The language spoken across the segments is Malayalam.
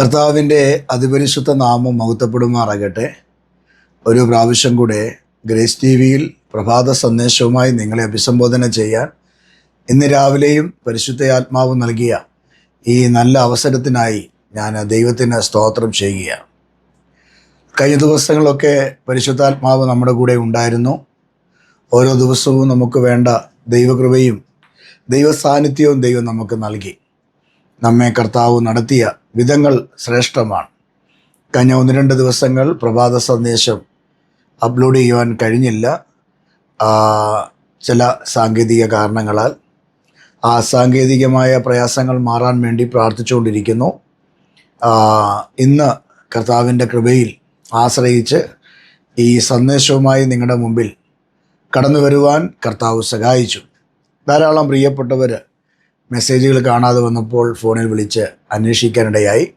കർത്താവിന്റെ അതിപരിശുദ്ധ നാമം മഹത്വപ്പെടുമാറാകട്ടെ. ഒരു പ്രാവശ്യം കൂടെ ഗ്രേസ് ടി വിയിൽ പ്രഭാത സന്ദേശവുമായി നിങ്ങളെ അഭിസംബോധന ചെയ്യാൻ ഇന്ന് രാവിലെയും പരിശുദ്ധ ആത്മാവ് നൽകിയ ഈ നല്ല അവസരത്തിനായി ഞാൻ ദൈവത്തിന് സ്തോത്രം ചെയ്യുകയാണ്. കഴിഞ്ഞ ദിവസങ്ങളൊക്കെ പരിശുദ്ധാത്മാവ് നമ്മുടെ കൂടെ ഉണ്ടായിരുന്നു. ഓരോ ദിവസവും നമുക്ക് വേണ്ട ദൈവകൃപയും ദൈവസാന്നിധ്യവും ദൈവം നമുക്ക് നൽകി. നമ്മെ കർത്താവ് നടത്തിയ വിധങ്ങൾ ശ്രേഷ്ഠമാണ്. കഴിഞ്ഞ ഒന്ന് രണ്ട് ദിവസങ്ങൾ പ്രഭാത സന്ദേശം അപ്ലോഡ് ചെയ്യുവാൻ കഴിഞ്ഞില്ല. ചില സാങ്കേതിക കാരണങ്ങളാൽ. ആ സാങ്കേതികമായ പ്രയാസങ്ങൾ മാറാൻ വേണ്ടി പ്രാർത്ഥിച്ചുകൊണ്ടിരിക്കുന്നു. ഇന്ന് കർത്താവിന്റെ കൃപയിൽ ആശ്രയിച്ച് ഈ സന്ദേശവുമായി നിങ്ങളുടെ മുമ്പിൽ കടന്നു വരുവാൻ കർത്താവ് സഹായിച്ചു. ധാരാളം പ്രിയപ്പെട്ടവർ മെസ്സേജുകൾ കാണാതെ വന്നപ്പോൾ ഫോണിൽ വിളിച്ച് അന്വേഷിക്കാനിടയായി.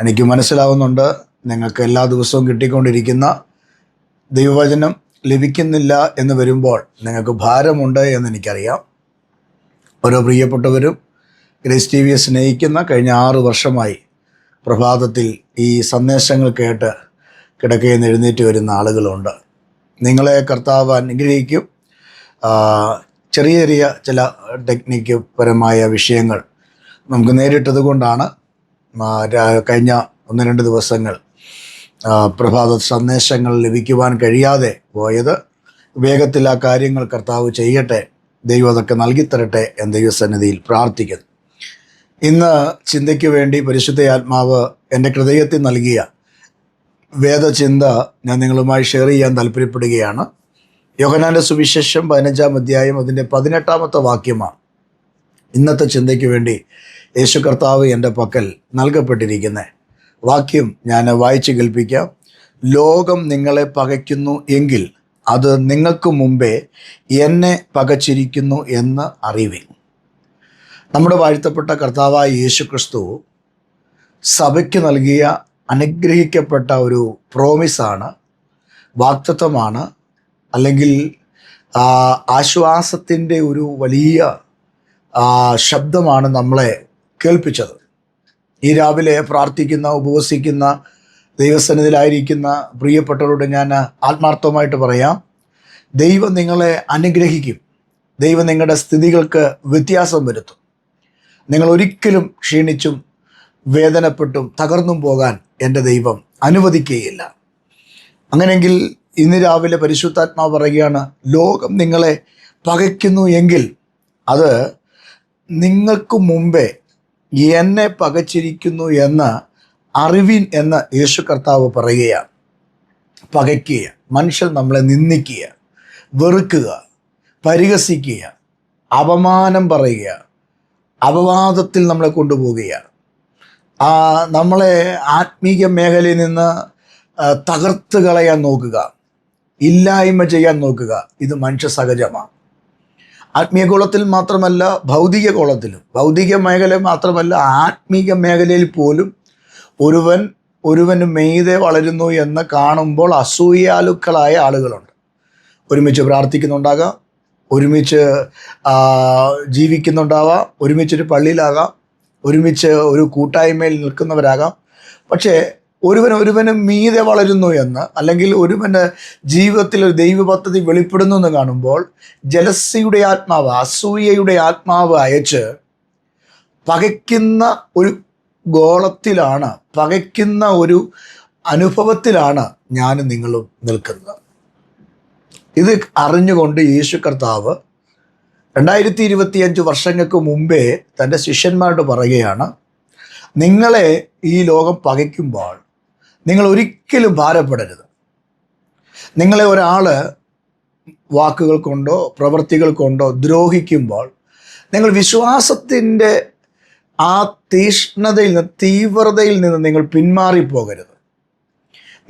എനിക്ക് മനസ്സിലാവുന്നുണ്ട് നിങ്ങൾക്ക് എല്ലാ ദിവസവും കിട്ടിക്കൊണ്ടിരിക്കുന്ന ദൈവവചനം ലഭിക്കുന്നില്ല എന്ന് വരുമ്പോൾ നിങ്ങൾക്ക് ഭാരമുണ്ട് എന്ന് എനിക്കറിയാം. ഓരോ പ്രിയപ്പെട്ടവരും ഗ്രേസ് ടി വിയെ സ്നേഹിക്കുന്ന കഴിഞ്ഞ ആറ് വർഷമായി പ്രഭാതത്തിൽ ഈ സന്ദേശങ്ങൾ കേട്ട് കിടക്കയിൽ നിന്ന് എഴുന്നേറ്റ് വരുന്ന ആളുകളുണ്ട്. നിങ്ങളെ കർത്താവ് അനുഗ്രഹിക്കും. ചെറിയ ചെറിയ ചില ടെക്നിക്ക് പരമായ വിഷയങ്ങൾ നമുക്ക് നേരിട്ടത് കൊണ്ടാണ് കഴിഞ്ഞ ഒന്ന് രണ്ട് ദിവസങ്ങൾ പ്രഭാത സന്ദേശങ്ങൾ ലഭിക്കുവാൻ കഴിയാതെ പോയത്. വേഗത്തിൽ ആ കാര്യങ്ങൾ കർത്താവ് ചെയ്യട്ടെ ദൈവം അതൊക്കെ നൽകിത്തരട്ടെ എന്ന ദൈവസന്നിധിയിൽ പ്രാർത്ഥിക്കുന്നു. ഇന്ന് ചിന്തയ്ക്ക് വേണ്ടി പരിശുദ്ധ ആത്മാവ് എന്റെ ഹൃദയത്തിൽ നൽകിയ വേദചിന്ത ഞാൻ നിങ്ങളുമായി ഷെയർ ചെയ്യാൻ താല്പര്യപ്പെടുകയാണ്. യോഹനാന്റെ സുവിശേഷം പതിനഞ്ചാം അധ്യായം അതിന്റെ പതിനെട്ടാമത്തെ വാക്യമാണ്. ഇന്നത്തെ ചിന്തയ്ക്ക് വേണ്ടി യേശു കർത്താവ് എന്റെ പക്കൽ നൽകപ്പെട്ടിരിക്കുന്നത്. വാക്യം ഞാൻ വായിച്ച് കേൾപ്പിക്കാം. ലോകം നിങ്ങളെ പകയ്ക്കുന്നു എങ്കിൽ അത് നിങ്ങൾക്ക് മുമ്പേ എന്നെ പകച്ചിരിക്കുന്നു എന്ന് അറിവിൻ. നമ്മുടെ വാഴ്ത്തപ്പെട്ട കർത്താവായ യേശു ക്രിസ്തു സഭയ്ക്ക് നൽകിയ അനുഗ്രഹിക്കപ്പെട്ട ഒരു പ്രോമിസാണ് വാക്തത്വമാണ് അല്ലെങ്കിൽ ആശ്വാസത്തിന്റെ ഒരു വലിയ ശബ്ദമാണ് നമ്മളെ കേൾപ്പിച്ചത്. ഈ രാവിലെ പ്രാർത്ഥിക്കുന്ന ഉപവസിക്കുന്ന ദൈവസന്നിധിയിലായിരിക്കുന്ന പ്രിയപ്പെട്ടവരോട് ഞാൻ ആത്മാർത്ഥമായിട്ട് പറയാം. ദൈവം നിങ്ങളെ അനുഗ്രഹിക്കും. ദൈവം നിങ്ങളുടെ സ്ഥിതികൾക്ക് വ്യത്യാസം വരുത്തും. നിങ്ങൾ ഒരിക്കലും ക്ഷീണിച്ചും വേദനപ്പെട്ടും തകർന്നും പോകാൻ എന്റെ ദൈവം അനുവദിക്കുകയില്ല. അങ്ങനെയെങ്കിൽ ഇന്ന് രാവിലെ പരിശുദ്ധാത്മാവ് പറയുകയാണ് ലോകം നിങ്ങളെ പകയ്ക്കുന്നു എങ്കിൽ അത് നിങ്ങൾക്ക് മുമ്പേ എന്നെ പകച്ചിരിക്കുന്നു എന്ന് അറിവിൻ എന്ന് യേശു കർത്താവ് പറയുകയാണ്. പകയ്ക്കുക മനുഷ്യൻ നമ്മളെ നിന്ദിക്കുക വെറുക്കുക പരിഹസിക്കുക അപമാനം പറയുക അപവാദത്തിൽ നമ്മളെ കൊണ്ടുപോവുകയാണ് നമ്മളെ ആത്മീയ മേഖലയിൽ നിന്ന് തകർത്ത് കളയാൻ നോക്കുക. ഇല്ലായ്മ ചെയ്യാൻ നോക്കുക. ഇത് മനുഷ്യ സഹജമാണ് ആത്മീയ കോളത്തിൽ മാത്രമല്ല ഭൗതിക കോളത്തിലും ഭൗതിക മേഖല മാത്രമല്ല ആത്മീക മേഖലയിൽ പോലും ഒരുവൻ ഒരുവന് മെയ്തെ വളരുന്നു എന്ന് കാണുമ്പോൾ അസൂയാലുക്കളായ ആളുകളുണ്ട്. ഒരുമിച്ച് പ്രാർത്ഥിക്കുന്നുണ്ടാകാം. ഒരുമിച്ച് ജീവിക്കുന്നുണ്ടാവാം. ഒരുമിച്ചൊരു പള്ളിയിലാകാം. ഒരുമിച്ച് ഒരു കൂട്ടായ്മയിൽ നിൽക്കുന്നവരാകാം. പക്ഷേ ഒരുവൻ ഒരുവന് മീതെ വളരുന്നു എന്ന് അല്ലെങ്കിൽ ഒരുവന്റെ ജീവിതത്തിൽ ഒരു ദൈവ പദ്ധതി വെളിപ്പെടുന്നു എന്ന് കാണുമ്പോൾ ജലസിയുടെ ആത്മാവ് അസൂയയുടെ ആത്മാവ് അയച്ച് പകയ്ക്കുന്ന ഒരു ഗോളത്തിലാണ് പകയ്ക്കുന്ന ഒരു അനുഭവത്തിലാണ് ഞാൻ നിങ്ങളും നിൽക്കുന്നത്. ഇത് അറിഞ്ഞുകൊണ്ട് യേശു കർത്താവ് രണ്ടായിരത്തി ഇരുപത്തിയഞ്ച് വർഷങ്ങൾക്ക് മുമ്പേ തന്റെ ശിഷ്യന്മാരോട് പറയുകയാണ് നിങ്ങളെ ഈ ലോകം പകയ്ക്കുമ്പോൾ നിങ്ങൾ ഒരിക്കലും ഭാരപ്പെടരുത്. നിങ്ങളെ ഒരാൾ വാക്കുകൾ കൊണ്ടോ പ്രവൃത്തികൾ കൊണ്ടോ ദ്രോഹിക്കുമ്പോൾ നിങ്ങൾ വിശ്വാസത്തിന്റെ ആ തീഷ്ണതയിൽ നിന്ന് തീവ്രതയിൽ നിന്ന് നിങ്ങൾ പിന്മാറിപ്പോകരുത്.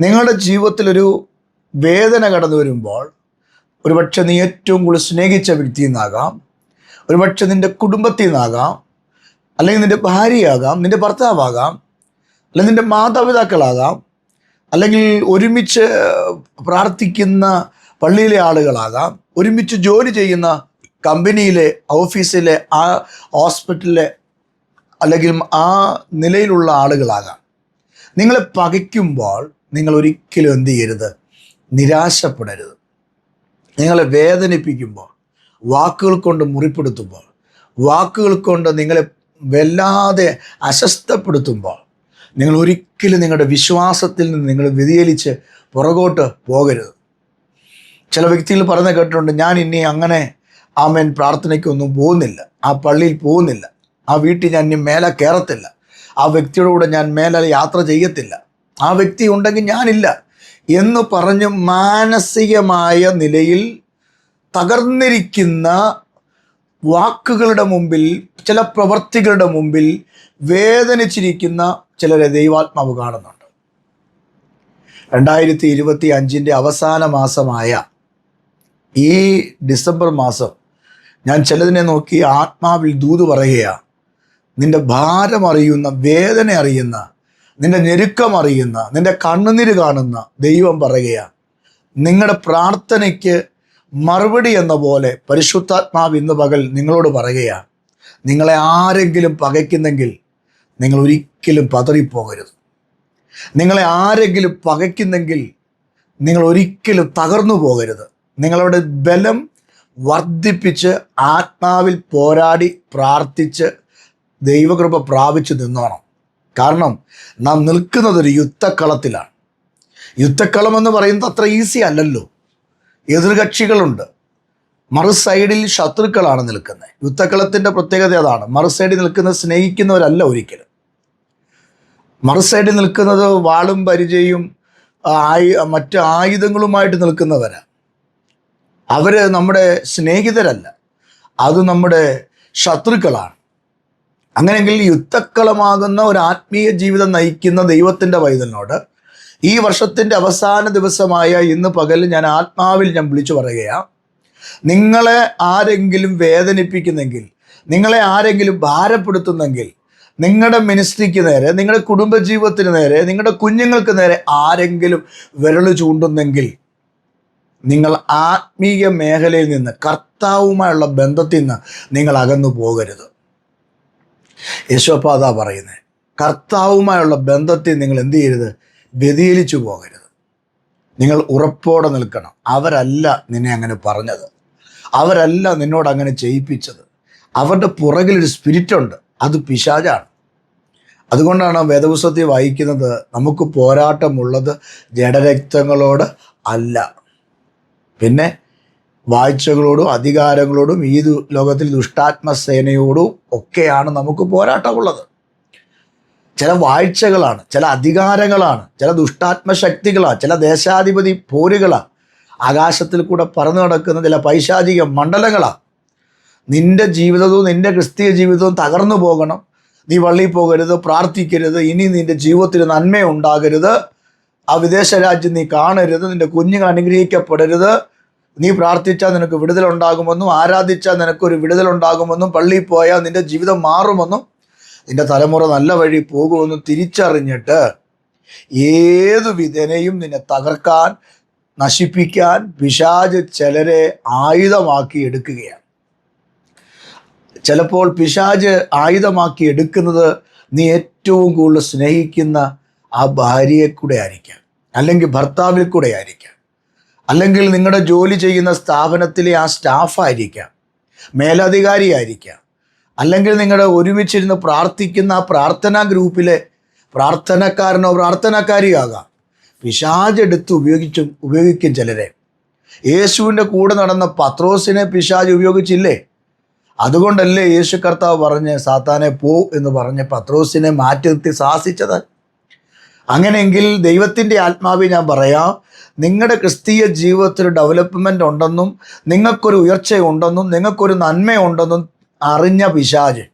നിങ്ങളുടെ ജീവിതത്തിലൊരു വേദന കടന്നു വരുമ്പോൾ ഒരുപക്ഷെ നീ ഏറ്റവും കൂടുതൽ സ്നേഹിച്ച വ്യക്തിയിൽ നിന്നാകാം ഒരുപക്ഷെ നിന്റെ കുടുംബത്തിൽ നിന്നാകാം അല്ലെങ്കിൽ നിന്റെ ഭാര്യയാകാം നിന്റെ ഭർത്താവാകാം അല്ലെങ്കിൽ നിന്റെ മാതാപിതാക്കളാകാം. അല്ലെങ്കിൽ ഒരുമിച്ച് പ്രാർത്ഥിക്കുന്ന പള്ളിയിലെ ആളുകളാകാം. ഒരുമിച്ച് ജോലി ചെയ്യുന്ന കമ്പനിയിലെ ഓഫീസിലെ ആ ഹോസ്പിറ്റലിലെ അല്ലെങ്കിൽ ആ നിലയിലുള്ള ആളുകളാകാം. നിങ്ങളെ പകയ്ക്കുമ്പോൾ നിങ്ങൾ ഒരിക്കലും എന്ത് ചെയ്യരുത്? നിരാശപ്പെടരുത്. നിങ്ങളെ വേദനിപ്പിക്കുമ്പോൾ വാക്കുകൾ കൊണ്ട് മുറിപ്പെടുത്തുമ്പോൾ വാക്കുകൾ കൊണ്ട് നിങ്ങളെ വല്ലാതെ അസ്വസ്ഥപ്പെടുത്തുമ്പോൾ നിങ്ങൾ ഒരിക്കലും നിങ്ങളുടെ വിശ്വാസത്തിൽ നിന്ന് നിങ്ങൾ വ്യതിചലിച്ച് പുറകോട്ട് പോകരുത്. ചില വ്യക്തികൾ പറഞ്ഞ കേട്ടിട്ടുണ്ട് ഞാൻ ഇനി അങ്ങനെ ആമേൻ പ്രാർത്ഥനയ്ക്കൊന്നും പോകുന്നില്ല. ആ പള്ളിയിൽ പോകുന്നില്ല. ആ വീട്ടിൽ ഞാൻ ഇനി മേലെ കയറത്തില്ല. ആ വ്യക്തിയുടെ കൂടെ ഞാൻ മേലെ യാത്ര ചെയ്യത്തില്ല. ആ വ്യക്തി ഉണ്ടെങ്കിൽ ഞാനില്ല എന്ന് പറഞ്ഞ് മാനസികമായ നിലയിൽ തകർന്നിരിക്കുന്ന വാക്കുകളുടെ മുമ്പിൽ ചില പ്രവർത്തികളുടെ മുമ്പിൽ വേദനിച്ചിരിക്കുന്ന ചിലരെ ദൈവാത്മാവ് കാണുന്നുണ്ട്. രണ്ടായിരത്തി ഇരുപത്തി അഞ്ചിന്റെ അവസാന മാസമായ ഈ ഡിസംബർ മാസം ഞാൻ ചിലതിനെ നോക്കി ആത്മാവിൽ ദൂത് പറയുകയാണ് നിന്റെ ഭാരം അറിയുന്ന വേദന അറിയുന്ന നിന്റെ ഞെരുക്കം അറിയുന്ന നിന്റെ കണ്ണുനീര് കാണുന്ന ദൈവം പറയുകയാണ് നിങ്ങളുടെ പ്രാർത്ഥനയ്ക്ക് മറുപടി എന്ന പോലെ പരിശുദ്ധാത്മാവ് ഇന്ന് പകൽ നിങ്ങളോട് പറയുകയാണ് നിങ്ങളെ ആരെങ്കിലും പകയ്ക്കുന്നെങ്കിൽ നിങ്ങൾ ഒരിക്കലും പതറിപ്പോകരുത്. നിങ്ങളെ ആരെങ്കിലും പകയ്ക്കുന്നെങ്കിൽ നിങ്ങൾ ഒരിക്കലും തകർന്നു പോകരുത്. നിങ്ങളുടെ ബലം വർദ്ധിപ്പിച്ച് ആത്മാവിൽ പോരാടി പ്രാർത്ഥിച്ച് ദൈവകൃപ പ്രാപിച്ചു നിന്നോണം. കാരണം നാം നിൽക്കുന്നത് ഒരു യുദ്ധക്കളത്തിലാണ്. യുദ്ധക്കളം എന്ന് പറയുന്നത് അത്ര ഈസി അല്ലല്ലോ. എതിർകക്ഷികളുണ്ട്. മറു സൈഡിൽ ശത്രുക്കളാണ് നിൽക്കുന്നത്. യുദ്ധക്കളത്തിന്റെ പ്രത്യേകത അതാണ്. മറു സൈഡിൽ നിൽക്കുന്നത് സ്നേഹിക്കുന്നവരല്ല ഒരിക്കലും. മറു സൈഡിൽ നിൽക്കുന്നത് വാളും പരിചയും ആയു മറ്റ് ആയുധങ്ങളുമായിട്ട് നിൽക്കുന്നവരാണ് അവർ നമ്മുടെ സ്നേഹിതരല്ല. അത് നമ്മുടെ ശത്രുക്കളാണ്. അങ്ങനെയെങ്കിൽ യുദ്ധക്കളമാകുന്ന ഒരു ആത്മീയ ജീവിതം നയിക്കുന്ന ദൈവത്തിന്റെ വൈദനോട് ഈ വർഷത്തിന്റെ അവസാന ദിവസമായ ഇന്ന് പകൽ ഞാൻ ആത്മാവിൽ ഞാൻ വിളിച്ചു പറയുകയാണ് നിങ്ങളെ ആരെങ്കിലും വേദനിപ്പിക്കുന്നെങ്കിൽ നിങ്ങളെ ആരെങ്കിലും ഭാരപ്പെടുത്തുന്നെങ്കിൽ നിങ്ങളുടെ മിനിസ്ട്രിക്ക് നേരെ നിങ്ങളുടെ കുടുംബജീവിതത്തിന് നേരെ നിങ്ങളുടെ കുഞ്ഞുങ്ങൾക്ക് നേരെ ആരെങ്കിലും വിരൽ ചൂണ്ടുന്നെങ്കിൽ നിങ്ങൾ ആത്മീയ മേഖലയിൽ നിന്ന് കർത്താവുമായുള്ള ബന്ധത്തിൽ നിന്ന് നിങ്ങൾ അകന്നു പോകരുത്. യശോപാത പറയുന്നത് കർത്താവുമായുള്ള ബന്ധത്തിൽ നിങ്ങൾ എന്ത് ചെയ്യരുത്? വ്യതിയലിച്ചു പോകരുത്. നിങ്ങൾ ഉറപ്പോടെ നിൽക്കണം. അവരല്ല നിന്നെ അങ്ങനെ പറഞ്ഞത്. അവരല്ല നിന്നോട് അങ്ങനെ ചെയ്യിപ്പിച്ചത്. അവരുടെ പുറകിലൊരു സ്പിരിറ്റ് ഉണ്ട്. അത് പിശാചാണ്. അതുകൊണ്ടാണ് വേദപുസ്തകത്തിൽ വായിക്കുന്നത് നമുക്ക് പോരാട്ടമുള്ളത് ജഡരക്തങ്ങളോട് അല്ല. പിന്നെ വാഴ്ചകളോടും അധികാരങ്ങളോടും ഈ ലോകത്തിൽ ദുഷ്ടാത്മസേനയോടും ഒക്കെയാണ് നമുക്ക് പോരാട്ടമുള്ളത്. ചില വാഴ്ചകളാണ് ചില അധികാരങ്ങളാണ് ചില ദുഷ്ടാത്മശക്തികളാണ് ചില ദേശാധിപതി പോരുകളാണ്. ആകാശത്തിൽ കൂടെ പറന്നു നടക്കുന്ന ചില പൈശാചിക മണ്ഡലങ്ങളാണ്. നിന്റെ ജീവിതവും നിന്റെ ക്രിസ്തീയ ജീവിതവും തകർന്നു പോകണം. നീ വള്ളി പോകരുത് പ്രാർത്ഥിക്കരുത് ഇനി നിന്റെ ജീവിതത്തിൽ നന്മ ഉണ്ടാകരുത്. ആ വിദേശ രാജ്യം നീ കാണരുത് നിന്റെ കുഞ്ഞുങ്ങൾ അനുഗ്രഹിക്കപ്പെടരുത്. നീ പ്രാർത്ഥിച്ചാൽ നിനക്ക് വിടുതലുണ്ടാകുമെന്നും ആരാധിച്ചാൽ നിനക്കൊരു വിടുതലുണ്ടാകുമെന്നും പള്ളിയിൽ പോയാൽ നിന്റെ ജീവിതം മാറുമെന്നും നിന്റെ തലമുറ നല്ല വഴി പോകുമെന്നും തിരിച്ചറിഞ്ഞിട്ട് ഏതു വിധനയും നിന്നെ തകർക്കാൻ നശിപ്പിക്കാൻ പിശാജ് ചിലരെ ആയുധമാക്കി എടുക്കുകയാണ്. ചിലപ്പോൾ പിശാജ് ആയുധമാക്കി എടുക്കുന്നത് നീ ഏറ്റവും കൂടുതൽ സ്നേഹിക്കുന്ന ആ ഭാര്യയെ കൂടെ ആയിരിക്കാം. അല്ലെങ്കിൽ ഭർത്താവിൽ കൂടെ ആയിരിക്കാം. അല്ലെങ്കിൽ നിങ്ങളുടെ ജോലി ചെയ്യുന്ന സ്ഥാപനത്തിലെ ആ സ്റ്റാഫായിരിക്കാം മേലധികാരി ആയിരിക്കാം. അല്ലെങ്കിൽ നിങ്ങളുടെ ഒരുമിച്ചിരുന്ന് പ്രാർത്ഥിക്കുന്ന ആ പ്രാർത്ഥനാ ഗ്രൂപ്പിലെ പ്രാർത്ഥനക്കാരനോ പ്രാർത്ഥനക്കാരിയാകാം. പിശാജ് എടുത്ത് ഉപയോഗിച്ചും ഉപയോഗിക്കും ചിലരെ. യേശുവിന്റെ കൂടെ നടന്ന പത്രോസിനെ പിശാജ് ഉപയോഗിച്ചില്ലേ? അതുകൊണ്ടല്ലേ യേശു കർത്താവ് പറഞ്ഞ് സാത്താനെ പോ എന്ന് പറഞ്ഞ് പത്രോസിനെ മാറ്റി നിർത്തി സാഹസിച്ചത് അങ്ങനെയെങ്കിൽ ദൈവത്തിന്റെ ആത്മാവ് ഞാൻ പറയാം നിങ്ങളുടെ ക്രിസ്തീയ ജീവിതത്തിൽ ഡെവലപ്മെന്റ് ഉണ്ടെന്നും നിങ്ങൾക്കൊരു ഉയർച്ചയുണ്ടെന്നും നിങ്ങൾക്കൊരു നന്മയുണ്ടെന്നും അറിഞ്ഞ പിശാജ്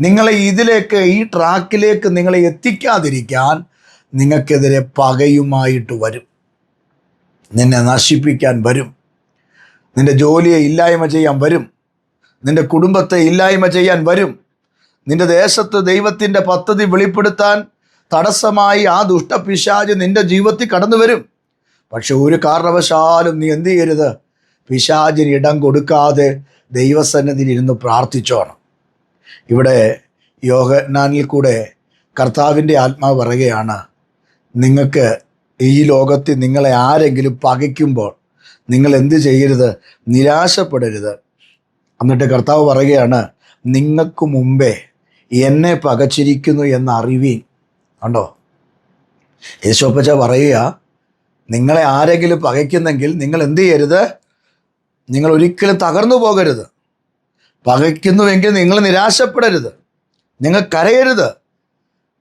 നിങ്ങളെ ഇതിലേക്ക് ഈ ട്രാക്കിലേക്ക് നിങ്ങളെ എത്തിക്കാതിരിക്കാൻ നിങ്ങൾക്കെതിരെ പകയുമായിട്ട് വരും. നിന്നെ നശിപ്പിക്കാൻ വരും. നിന്റെ ജോലിയെ ഇല്ലായ്മ ചെയ്യാൻ വരും. നിന്റെ കുടുംബത്തെ ഇല്ലായ്മ ചെയ്യാൻ വരും. നിന്റെ ദേശത്ത് ദൈവത്തിന്റെ പദ്ധതി വെളിപ്പെടുത്താൻ തടസ്സമായി ആ ദുഷ്ടപിശാജ് നിന്റെ ജീവിതത്തിൽ കടന്നു വരും. പക്ഷെ ഒരു കാരണവശാലും നീ എന്ത് ചെയ്യരുത്? പിശാചിന് ഇടം കൊടുക്കാതെ ദൈവസന്നിധിയിൽ ഇരുന്ന് പ്രാർത്ഥിച്ചോണം. ഇവിടെ യോഗനാനിൽ കൂടെ കർത്താവിന്റെ ആത്മാവ് പറയുകയാണ് നിങ്ങൾക്ക് ഈ ലോകത്തിൽ നിങ്ങളെ ആരെങ്കിലും പകയ്ക്കുമ്പോൾ നിങ്ങൾ എന്ത് ചെയ്യരുത്? നിരാശപ്പെടരുത്. എന്നിട്ട് കർത്താവ് പറയുകയാണ് നിങ്ങൾക്ക് മുമ്പേ എന്നെ പകച്ചിരിക്കുന്നു എന്ന് അറിവീൻ കണ്ടോ? യേശോപ്പച്ച പറയുക നിങ്ങളെ ആരെങ്കിലും പകയ്ക്കുന്നെങ്കിൽ നിങ്ങൾ എന്ത് ചെയ്യരുത്? നിങ്ങൾ ഒരിക്കലും തകർന്നു പോകരുത്. പകയ്ക്കുന്നുവെങ്കിൽ നിങ്ങൾ നിരാശപ്പെടരുത്. നിങ്ങൾ കരയരുത്.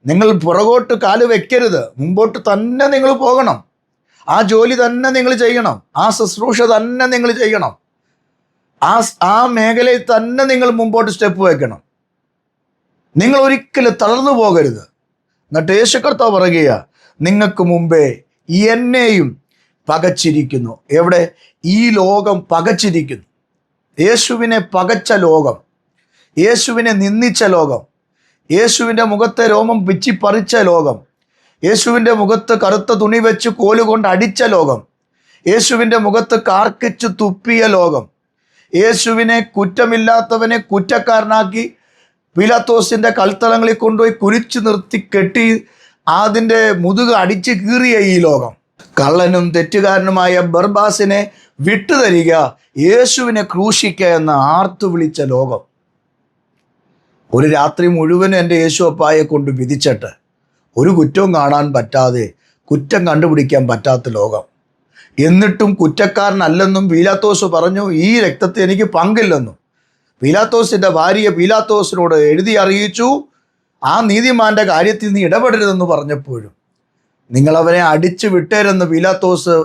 നിങ്ങൾ പുറകോട്ട് കാൽ വെക്കരുത്. മുമ്പോട്ട് തന്നെ നിങ്ങൾ പോകണം. ആ ജോലി തന്നെ നിങ്ങൾ ചെയ്യണം. ആ ശുശ്രൂഷ തന്നെ നിങ്ങൾ ചെയ്യണം. ആ ആ മേഖലയിൽ തന്നെ നിങ്ങൾ മുമ്പോട്ട് സ്റ്റെപ്പ് വയ്ക്കണം നിങ്ങൾ ഒരിക്കലും തളർന്നു പോകരുത്. എന്നിട്ട് യേശു കർത്താവ് പറയുക നിങ്ങൾക്ക് മുമ്പേ എന്നെയും പകച്ചിരിക്കുന്നു. എവിടെ? ഈ ലോകം പകച്ചിരിക്കുന്നു. യേശുവിനെ പകച്ച ലോകം യേശുവിനെ നിന്ദിച്ച ലോകം യേശുവിന്റെ മുഖത്തെ രോമം പിച്ചിപ്പറിച്ച ലോകം യേശുവിന്റെ മുഖത്ത് കറുത്ത തുണി വെച്ച് കോലുകൊണ്ട് അടിച്ച ലോകം യേശുവിന്റെ മുഖത്ത് കാർക്കിച്ച് തുപ്പിയ ലോകം യേശുവിനെ കുറ്റമില്ലാത്തവനെ കുറ്റക്കാരനാക്കി പിലാത്തോസിന്റെ കൽത്തളങ്ങളിൽ കൊണ്ടുപോയി കുരിച്ചു നിർത്തി കെട്ടി അതിന്റെ മുതുക അടിച്ച് കീറിയ ഈ ലോകം. കള്ളനും തെറ്റുകാരനുമായ ബർബാസിനെ വിട്ടുതരിക യേശുവിനെ ക്രൂശിക്ക എന്ന് ആർത്തു വിളിച്ച ലോകം. ഒരു രാത്രി മുഴുവനും എന്റെ യേശു അപ്പായെ കൊണ്ട് വിധിച്ചിട്ട് ഒരു കുറ്റവും കാണാൻ പറ്റാതെ കുറ്റം കണ്ടുപിടിക്കാൻ പറ്റാത്ത ലോകം. എന്നിട്ടും കുറ്റക്കാരനല്ലെന്നും പീലാത്തോസ് പറഞ്ഞു. ഈ രക്തത്തെ എനിക്ക് പങ്കില്ലെന്നും. പീലാത്തോസിന്റെ ഭാര്യ പീലാത്തോസിനോട് എഴുതി അറിയിച്ചു. ആ നീതിമാന്റെ കാര്യത്തിൽ നീ ഇടപെടരുതെന്ന് പറഞ്ഞപ്പോഴും. നിങ്ങളവനെ അടിച്ചു വിട്ടേരെന്ന് പീലാത്തോസ്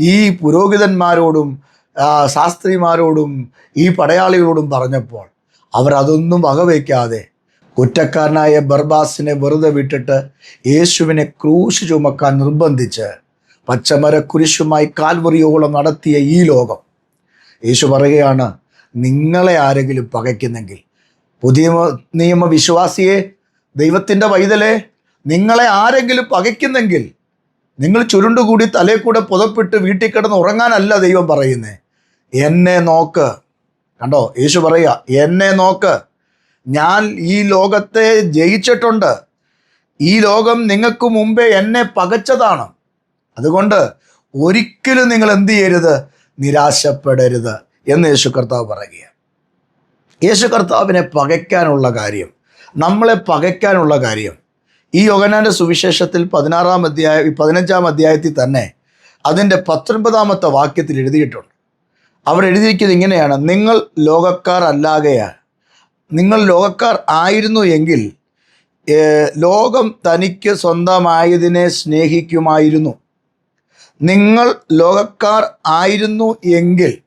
ഈ പുരോഹിതന്മാരോടും ശാസ്ത്രിമാരോടും ഈ പടയാളികളോടും പറഞ്ഞപ്പോൾ അവർ അതൊന്നും വകവയ്ക്കാതെ കുറ്റക്കാരനായ ബർബാസിനെ വെറുതെ വിട്ടിട്ട് യേശുവിനെ ക്രൂശ് ചുമക്കാൻ നിർബന്ധിച്ച് പച്ചമര കുരിശുമായി കാൽവറിയോളം നടത്തിയ ഈ ലോകം. യേശു പറയുകയാണ് നിങ്ങളെ ആരെങ്കിലും പകയ്ക്കുന്നെങ്കിൽ പുതിയ നിയമ വിശ്വാസിയെ ദൈവത്തിന്റെ വൈതലെ നിങ്ങളെ ആരെങ്കിലും പകയ്ക്കുന്നെങ്കിൽ നിങ്ങൾ ചുരുണ്ടുകൂടി തലേ കൂടെ പുതപ്പിട്ട് വീട്ടിൽ കിടന്ന് ഉറങ്ങാനല്ല ദൈവം പറയുന്നേ. എന്നെ നോക്ക്. കണ്ടോ? യേശു പറയുക എന്നെ നോക്ക്. ഞാൻ ഈ ലോകത്തെ ജയിച്ചിട്ടുണ്ട്. ഈ ലോകം നിങ്ങൾക്ക് മുമ്പേ എന്നെ പകച്ചതാണ്. അതുകൊണ്ട് ഒരിക്കലും നിങ്ങൾ എന്ത് ചെയ്യരുത്? നിരാശപ്പെടരുത് എന്ന് യേശു കർത്താവ് പറയുക യേശു കർത്താവിനെ പകയ്ക്കാനുള്ള കാര്യം നമ്മളെ പകയ്ക്കാനുള്ള കാര്യം ഈ യോഗനാന്റെ സുവിശേഷത്തിൽ പതിനാറാം അധ്യായ പതിനഞ്ചാം അധ്യായത്തിൽ തന്നെ അതിന്റെ പത്തൊൻപതാമത്തെ വാക്യത്തിൽ എഴുതിയിട്ടുണ്ട്. അവർ എഴുതിയിരിക്കുന്നത് ഇങ്ങനെയാണ് നിങ്ങൾ ലോകക്കാർ അല്ലാകയാൽ നിങ്ങൾ ലോകക്കാർ ആയിരുന്നു എങ്കിൽ ലോകം തനിക്ക് സ്വന്തമായതിനെ സ്നേഹിക്കുമായിരുന്നു. നിങ്ങൾ ലോകക്കാർ ആയിരുന്നു എങ്കിൽ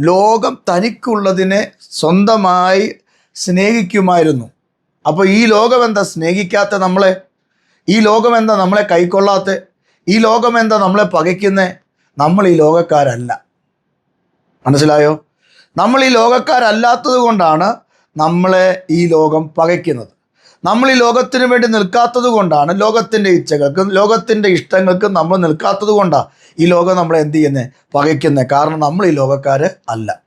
ലോകം തനിക്കുള്ളതിനെ സ്വന്തമായി സ്നേഹിക്കുമായിരുന്നു. അപ്പോൾ ഈ ലോകം എന്താ സ്നേഹിക്കാത്ത നമ്മളെ? ഈ ലോകം എന്താ നമ്മളെ കൈക്കൊള്ളാത്ത? ഈ ലോകം എന്താ നമ്മളെ പകയ്ക്കുന്നേ? നമ്മൾ ഈ ലോകക്കാരല്ല. മനസ്സിലായോ? നമ്മൾ ഈ ലോകക്കാരല്ലാത്തത് കൊണ്ടാണ് നമ്മളെ ഈ ലോകം പകയ്ക്കുന്നത്. നമ്മൾ ഈ ലോകത്തിന് വേണ്ടി നിൽക്കാത്തത് കൊണ്ടാണ് ലോകത്തിന്റെ ഇച്ഛകൾക്കും ലോകത്തിന്റെ ഇഷ്ടങ്ങൾക്കും നമ്മൾ നിൽക്കാത്തത് കൊണ്ടാണ് ഈ ലോകം നമ്മളെ എന്ത് ചെയ്യുന്നത് പകയ്ക്കുന്നത് കാരണം നമ്മൾ ഈ ലോകക്കാർ അല്ല.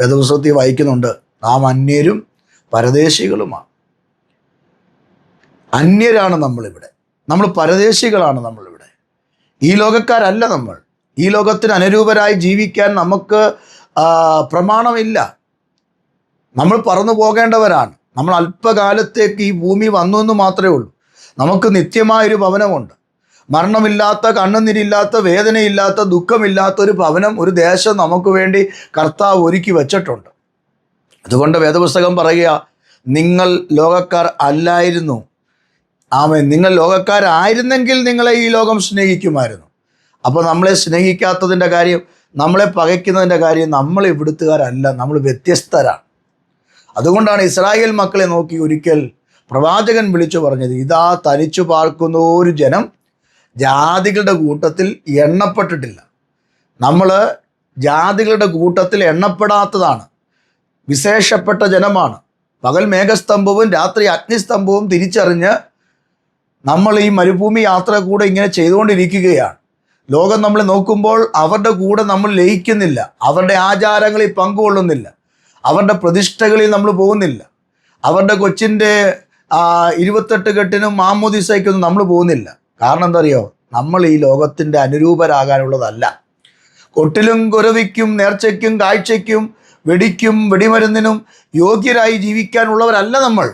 വേദപുസ്തകത്തിൽ വായിക്കുന്നുണ്ട് നാം അന്യരും പരദേശികളുമാണ്. അന്യരാണ് നമ്മളിവിടെ. നമ്മൾ പരദേശികളാണ് നമ്മളിവിടെ. ഈ ലോകക്കാരല്ല നമ്മൾ. ഈ ലോകത്തിന് അനുരൂപരായി ജീവിക്കാൻ നമുക്ക് പ്രമാണമില്ല. നമ്മൾ പറന്നു പോകേണ്ടവരാണ്. നമ്മൾ അല്പകാലത്തേക്ക് ഈ ഭൂമി വന്നു എന്ന് മാത്രമേ ഉള്ളൂ. നമുക്ക് നിത്യമായൊരു ഭവനമുണ്ട്. മരണമില്ലാത്ത കണ്ണുനീരില്ലാത്ത വേദനയില്ലാത്ത ദുഃഖമില്ലാത്ത ഒരു ഭവനം ഒരു ദേശം നമുക്ക് വേണ്ടി കർത്താവ് ഒരുക്കി വച്ചിട്ടുണ്ട്. അതുകൊണ്ട് വേദപുസ്തകം പറയുക നിങ്ങൾ ലോകക്കാർ അല്ലായിരുന്നു. ആമേ നിങ്ങൾ ലോകക്കാരായിരുന്നെങ്കിൽ നിങ്ങളെ ഈ ലോകം സ്നേഹിക്കുമായിരുന്നു. അപ്പോൾ നമ്മളെ സ്നേഹിക്കാത്തതിന്റെ കാര്യം നമ്മളെ പകയ്ക്കുന്നതിന്റെ കാര്യം നമ്മൾ ഇവിടുത്തുകാരല്ല. നമ്മൾ വ്യത്യസ്തരാണ്. അതുകൊണ്ടാണ് ഇസ്രായേൽ മക്കളെ നോക്കി ഒരിക്കൽ പ്രവാചകൻ വിളിച്ചു പറഞ്ഞത് ഇതാ തനിച്ചു പാർക്കുന്ന ഒരു ജനം ജാതികളുടെ കൂട്ടത്തിൽ എണ്ണപ്പെട്ടിട്ടില്ല. നമ്മൾ ജാതികളുടെ കൂട്ടത്തിൽ എണ്ണപ്പെടാത്തതാണ്. വിശേഷപ്പെട്ട ജനമാണ്. പകൽ മേഘസ്തംഭവും രാത്രി അഗ്നിസ്തംഭവും തിരിച്ചറിഞ്ഞ് നമ്മൾ ഈ മരുഭൂമി യാത്ര കൂടെ ഇങ്ങനെ ചെയ്തുകൊണ്ടിരിക്കുകയാണ്. ലോകം നമ്മൾ നോക്കുമ്പോൾ അവരുടെ കൂടെ നമ്മൾ ലയിക്കുന്നില്ല. അവരുടെ ആചാരങ്ങളിൽ പങ്കുകൊള്ളുന്നില്ല. അവരുടെ പ്രതിഷ്ഠകളിൽ നമ്മൾ പോകുന്നില്ല. അവരുടെ കൊച്ചിന്റെ ഇരുപത്തെട്ട് കെട്ടിനും മാമോദിസയ്ക്കൊന്നും നമ്മൾ പോകുന്നില്ല. കാരണം എന്താ അറിയോ നമ്മൾ ഈ ലോകത്തിന്റെ അനുരൂപരാകാനുള്ളതല്ല. കൊട്ടിലും കുരവിക്കും നേർച്ചയ്ക്കും കാഴ്ചയ്ക്കും വെടിക്കും വെടിമരുന്നിനും യോഗ്യരായി ജീവിക്കാനുള്ളവരല്ല നമ്മൾ.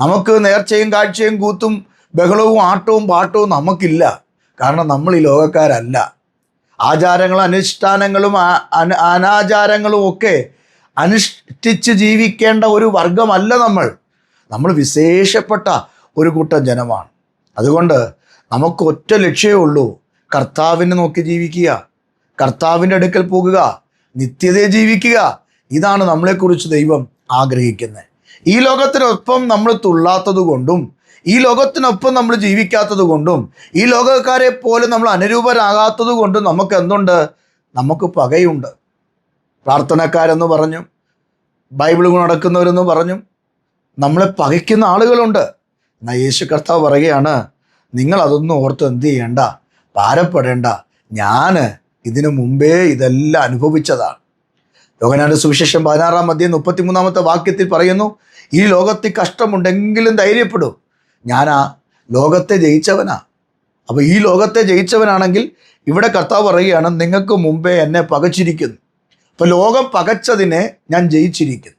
നമുക്ക് നേർച്ചയും കാഴ്ചയും കൂത്തും ബഹളവും ആട്ടവും പാട്ടവും നമുക്കില്ല. കാരണം നമ്മൾ ഈ ലോകക്കാരല്ല. ആചാരങ്ങളും അനുഷ്ഠാനങ്ങളും അനാചാരങ്ങളും ഒക്കെ അനുഷ്ഠിച്ച് ജീവിക്കേണ്ട ഒരു വർഗമല്ല നമ്മൾ. നമ്മൾ വിശേഷപ്പെട്ട ഒരു കൂട്ടം ജനമാണ്. അതുകൊണ്ട് നമുക്ക് ഒറ്റ ലക്ഷ്യമേ ഉള്ളൂ. കർത്താവിനെ നോക്കി ജീവിക്കുക. കർത്താവിന്റെ അടുക്കൽ പോകുക. നിത്യതയെ ജീവിക്കുക. ഇതാണ് നമ്മളെക്കുറിച്ച് ദൈവം ആഗ്രഹിക്കുന്നത്. ഈ ലോകത്തിനൊപ്പം നമ്മൾ തുള്ളാത്തത് കൊണ്ടും ഈ ലോകത്തിനൊപ്പം നമ്മൾ ജീവിക്കാത്തത് കൊണ്ടും ഈ ലോകക്കാരെ പോലെ നമ്മൾ അനുരൂപരാകാത്തത് കൊണ്ടും നമുക്ക് എന്തുണ്ട്? നമുക്ക് പകയുണ്ട്. പ്രാർത്ഥനക്കാരെന്ന് പറഞ്ഞു ബൈബിൾ നടക്കുന്നവരെന്ന് പറഞ്ഞു. നമ്മളെ പകയ്ക്കുന്ന ആളുകളുണ്ട്. എന്നാൽ യേശു കർത്താവ് പറയുകയാണ് നിങ്ങൾ അതൊന്നും ഓർത്ത് എന്ത് ചെയ്യണ്ട? ഭാരപ്പെടേണ്ട. ഞാൻ ഇതിനു മുമ്പേ ഇതെല്ലാം അനുഭവിച്ചതാണ്. ലോകനാട് സുവിശേഷം പതിനാറാം അധ്യയം മുപ്പത്തിമൂന്നാമത്തെ വാക്യത്തിൽ പറയുന്നു ഈ ലോകത്തിൽ കഷ്ടമുണ്ടെങ്കിലും ധൈര്യപ്പെടൂ. ആ ലോകത്തെ ജയിച്ചവനാ. അപ്പോൾ ഈ ലോകത്തെ ജയിച്ചവനാണെങ്കിൽ ഇവിടെ കർത്താവ് പറയുകയാണ് നിങ്ങൾക്ക് മുമ്പേ എന്നെ പകച്ചിരിക്കുന്നു. അപ്പോൾ ലോകം പകച്ചതിനെ ഞാൻ ജയിച്ചിരിക്കുന്നു.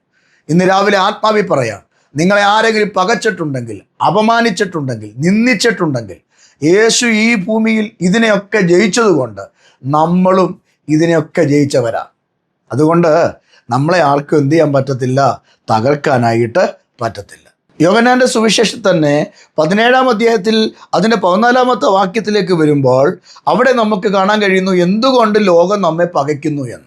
ഇന്ന് രാവിലെ ആത്മാവി പറയാം നിങ്ങളെ ആരെങ്കിലും പകച്ചിട്ടുണ്ടെങ്കിൽ അപമാനിച്ചിട്ടുണ്ടെങ്കിൽ നിന്ദിച്ചിട്ടുണ്ടെങ്കിൽ യേശു ഈ ഭൂമിയിൽ ഇതിനെയൊക്കെ ജയിച്ചതുകൊണ്ട് നമ്മളും ഇതിനെയൊക്കെ ജയിച്ചവരാ. അതുകൊണ്ട് നമ്മളെ ആർക്കും എന്ത് ചെയ്യാൻ പറ്റത്തില്ല തകർക്കാനായിട്ട് പറ്റത്തില്ല. യോഗനാന്റെ സുവിശേഷം തന്നെ പതിനേഴാം അധ്യായത്തിൽ അതിന്റെ പതിനാലാമത്തെ വാക്യത്തിലേക്ക് വരുമ്പോൾ അവിടെ നമുക്ക് കാണാൻ കഴിയുന്നു എന്തുകൊണ്ട് ലോകം നമ്മെ പകയ്ക്കുന്നു എന്ന്.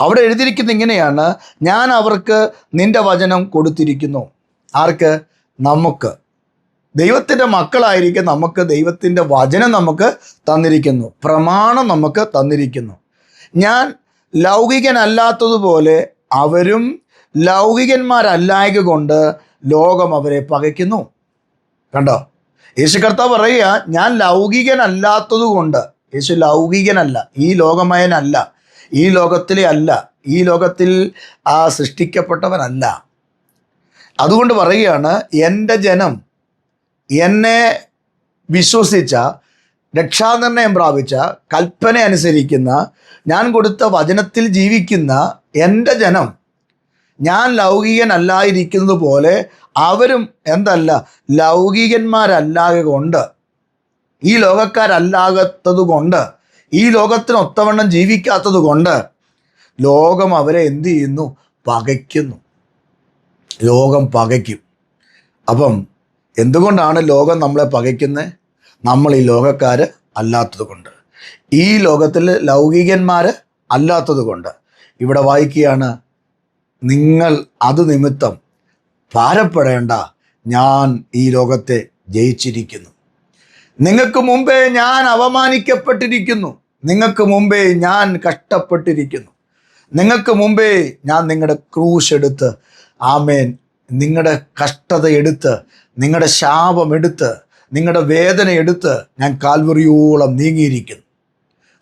അവിടെ എഴുതിയിരിക്കുന്ന ഇങ്ങനെയാണ് ഞാൻ അവർക്ക് നിന്റെ വചനം കൊടുത്തിരിക്കുന്നു. ആർക്ക്? നമുക്ക്. ദൈവത്തിന്റെ മക്കളായിരിക്കും നമുക്ക് ദൈവത്തിന്റെ വചനം നമുക്ക് തന്നിരിക്കുന്നു. പ്രമാണം നമുക്ക് തന്നിരിക്കുന്നു. ഞാൻ ലൗകികനല്ലാത്തതുപോലെ അവരും ലൗകികന്മാരല്ലായക കൊണ്ട് ലോകം അവരെ പകയ്ക്കുന്നു. കണ്ടോ? യേശു കർത്താവ് പറയുക ഞാൻ ലൗകികനല്ലാത്തതുകൊണ്ട്. യേശു ലൗകികനല്ല ഈ ലോകമയനല്ല. ഈ ലോകത്തിലെ അല്ല. ഈ ലോകത്തിൽ ആ സൃഷ്ടിക്കപ്പെട്ടവനല്ല. അതുകൊണ്ട് പറയുകയാണ് എന്റെ ജനം എന്നെ വിശ്വസിച്ച രക്ഷാനിർണയം പ്രാപിച്ച കൽപ്പന അനുസരിക്കുന്ന ഞാൻ കൊടുത്ത വചനത്തിൽ ജീവിക്കുന്ന എന്റെ ജനം ഞാൻ ലൗകികനല്ലായിരിക്കുന്നത് പോലെ അവരും എന്തല്ല ലൗകികന്മാരല്ലാതെ കൊണ്ട് ഈ ലോകക്കാരല്ലാകത്തത് കൊണ്ട് ഈ ലോകത്തിന് ഒത്തവണ്ണം ജീവിക്കാത്തത് കൊണ്ട് ലോകം അവരെ എന്ത് ചെയ്യുന്നു? പകയ്ക്കുന്നു. ലോകം പകയ്ക്കും. അപ്പം എന്തുകൊണ്ടാണ് ലോകം നമ്മളെ പകയ്ക്കുന്നത് നമ്മൾ ഈ ലോകക്കാർ അല്ലാത്തത് കൊണ്ട്. ഈ ലോകത്തിൽ ലൗകികന്മാർ അല്ലാത്തത് കൊണ്ട്. ഇവിടെ വായിക്കുകയാണ് നിങ്ങൾ അത് നിമിത്തം ഭാരപ്പെടേണ്ട. ഞാൻ ഈ ലോകത്തെ ജയിച്ചിരിക്കുന്നു. നിങ്ങൾക്ക് മുമ്പേ ഞാൻ അവമാനിക്കപ്പെട്ടിരിക്കുന്നു നിങ്ങൾക്ക് മുമ്പേ ഞാൻ കഷ്ടപ്പെട്ടിരിക്കുന്നു. നിങ്ങൾക്ക് മുമ്പേ ഞാൻ നിങ്ങളുടെ ക്രൂശ് എടുത്ത് ആമേൻ നിങ്ങളുടെ കഷ്ടത എടുത്ത് നിങ്ങളുടെ ശാപം എടുത്ത് നിങ്ങളുടെ വേദന എടുത്ത് ഞാൻ കാൽവറിയോളം നീങ്ങിയിരിക്കുന്നു.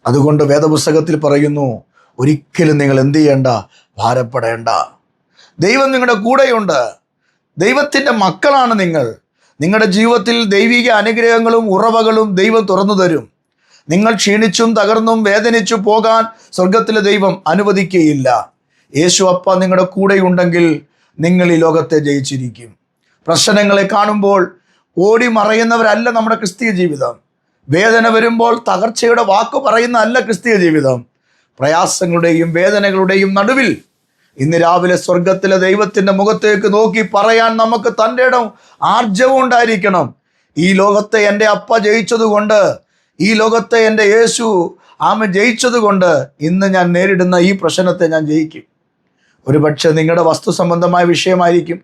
അതുകൊണ്ട് വേദപുസ്തകത്തിൽ പറയുന്നു ഒരിക്കലും നിങ്ങൾ എന്ത് ചെയ്യേണ്ട? ഭാരപ്പെടേണ്ട. ദൈവം നിങ്ങളുടെ കൂടെയുണ്ട്. ദൈവത്തിന്റെ മക്കളാണ് നിങ്ങൾ. നിങ്ങളുടെ ജീവിതത്തിൽ ദൈവിക അനുഗ്രഹങ്ങളും ഉറവകളും ദൈവം തുറന്നു തരും. നിങ്ങൾ ക്ഷീണിച്ചും തകർന്നും വേദനിച്ചു പോകാൻ സ്വർഗത്തിലെ ദൈവം അനുവദിക്കുകയില്ല. യേശു അപ്പ നിങ്ങളുടെ കൂടെയുണ്ടെങ്കിൽ നിങ്ങൾ ഈ ലോകത്തെ ജയിച്ചിരിക്കും. പ്രശ്നങ്ങളെ കാണുമ്പോൾ ഓടി മറയുന്നവരല്ല നമ്മുടെ ക്രിസ്തീയ ജീവിതം. വേദന വരുമ്പോൾ തകർച്ചയുടെ വാക്ക് പറയുന്ന അല്ല ക്രിസ്തീയ ജീവിതം. പ്രയാസങ്ങളുടെയും വേദനകളുടെയും നടുവിൽ ഇന്ന് രാവിലെ സ്വർഗത്തിലെ ദൈവത്തിന്റെ മുഖത്തേക്ക് നോക്കി പറയാൻ നമുക്ക് തന്റെ ഇടം ആർജവം ഉണ്ടായിരിക്കണം. ഈ ലോകത്തെ എന്റെ അപ്പ ജയിച്ചതുകൊണ്ട് ഈ ലോകത്തെ എന്റെ യേശു ആമ ജയിച്ചതുകൊണ്ട് ഇന്ന് ഞാൻ നേരിടുന്ന ഈ പ്രശ്നത്തെ ഞാൻ ജയിക്കും. ഒരു പക്ഷേ നിങ്ങളുടെ വസ്തു സംബന്ധമായ വിഷയമായിരിക്കും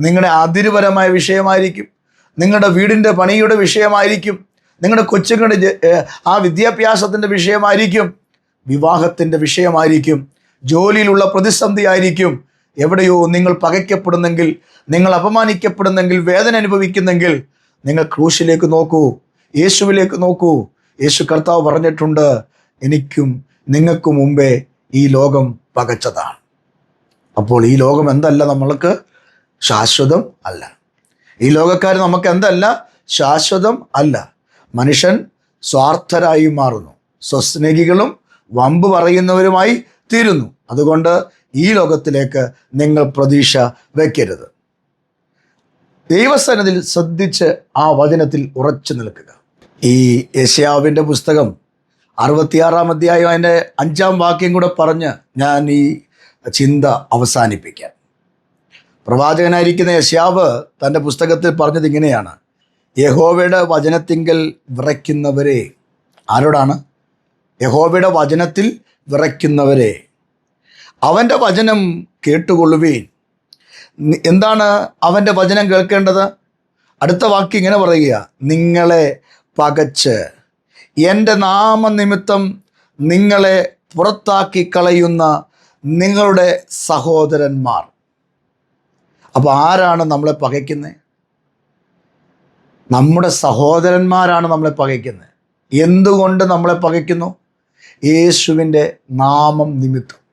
നിങ്ങളുടെ അതിരുപരമായ വിഷയമായിരിക്കും നിങ്ങളുടെ വീടിന്റെ പണിയുടെ വിഷയമായിരിക്കും നിങ്ങളുടെ കൊച്ചുങ്ങളുടെ ആ വിദ്യാഭ്യാസത്തിന്റെ വിഷയമായിരിക്കും വിവാഹത്തിന്റെ വിഷയമായിരിക്കും ജോലിയിലുള്ള പ്രതിസന്ധി ആയിരിക്കും എവിടെയോ നിങ്ങൾ പകയ്ക്കപ്പെടുന്നെങ്കിൽ നിങ്ങൾ അപമാനിക്കപ്പെടുന്നെങ്കിൽ വേദന അനുഭവിക്കുന്നെങ്കിൽ നിങ്ങൾ ക്രൂശിലേക്ക് നോക്കൂ യേശുവിലേക്ക് നോക്കൂ. യേശു കർത്താവ് പറഞ്ഞിട്ടുണ്ട് എനിക്കും നിങ്ങൾക്കും മുമ്പേ ഈ ലോകം പകച്ചതാണ്. അപ്പോൾ ഈ ലോകം എന്തല്ല നമ്മൾക്ക്? ശാശ്വതം അല്ല. ഈ ലോകക്കാർ നമുക്ക് എന്തല്ല? ശാശ്വതം അല്ല. മനുഷ്യൻ സ്വാർത്ഥരായി മാറുന്നു. സ്വസ്നേഹികളും വമ്പ് പറയുന്നവരുമായി തീരുന്നു. അതുകൊണ്ട് ഈ ലോകത്തിലേക്ക് നിങ്ങൾ പ്രതീക്ഷ വയ്ക്കരുത് ദൈവസനത്തിൽ ശ്രദ്ധിച്ച് ആ വചനത്തിൽ ഉറച്ചു നിൽക്കുക. ഈ യശയാവിന്റെ പുസ്തകം അറുപത്തിയാറാം അധ്യായം അതിന്റെ അഞ്ചാം വാക്യം കൂടെ പറഞ്ഞ് ഞാൻ ഈ ചിന്ത അവസാനിപ്പിക്കാം. പ്രവാചകനായിരിക്കുന്ന യശ്യാവ് തന്റെ പുസ്തകത്തിൽ പറഞ്ഞത് ഇങ്ങനെയാണ്. യഹോവയുടെ വചനത്തിങ്കൽ വിറയ്ക്കുന്നവരെ. ആരോടാണ്? യഹോവയുടെ വചനത്തിൽ വിറയ്ക്കുന്നവരെ. അവന്റെ വചനം കേട്ടുകൊള്ളുവീൻ. എന്താണ് അവന്റെ വചനം കേൾക്കേണ്ടത്? അടുത്ത വാക്യം ഇങ്ങനെ പറയുക നിങ്ങളെ പകച്ച് എന്റെ നാമനിമിത്തം നിങ്ങളെ പുറത്താക്കി കളയുന്ന നിങ്ങളുടെ സഹോദരന്മാർ. അപ്പോൾ ആരാണ് നമ്മളെ പകയ്ക്കുന്നത് നമ്മുടെ സഹോദരന്മാരാണ് നമ്മളെ പകയ്ക്കുന്നത് എന്തുകൊണ്ട് നമ്മളെ പകയ്ക്കുന്നു? യേശുവിന്റെ നാമം നിമിത്തം.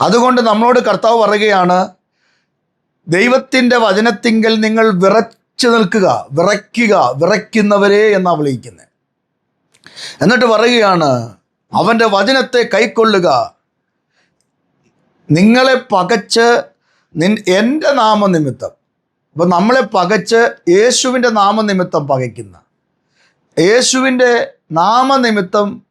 അതുകൊണ്ട് നമ്മളോട് കർത്താവ് പറയുകയാണ് ദൈവത്തിന്റെ വചനത്തിങ്കൽ നിങ്ങൾ വിറച്ചു നിൽക്കുക വിറയ്ക്കുക വിറയ്ക്കുന്നവരെ എന്നാണ് വിളിക്കുന്നത്. എന്നിട്ട് പറയുകയാണ് അവന്റെ വചനത്തെ കൈക്കൊള്ളുക. നിങ്ങളെ പകച്ച് നിൻ എന്റെ നാമനിമിത്തം. അപ്പം നമ്മളെ പകച്ച് യേശുവിന്റെ നാമനിമിത്തം പകയ്ക്കുന്ന. യേശുവിന്റെ നാമനിമിത്തം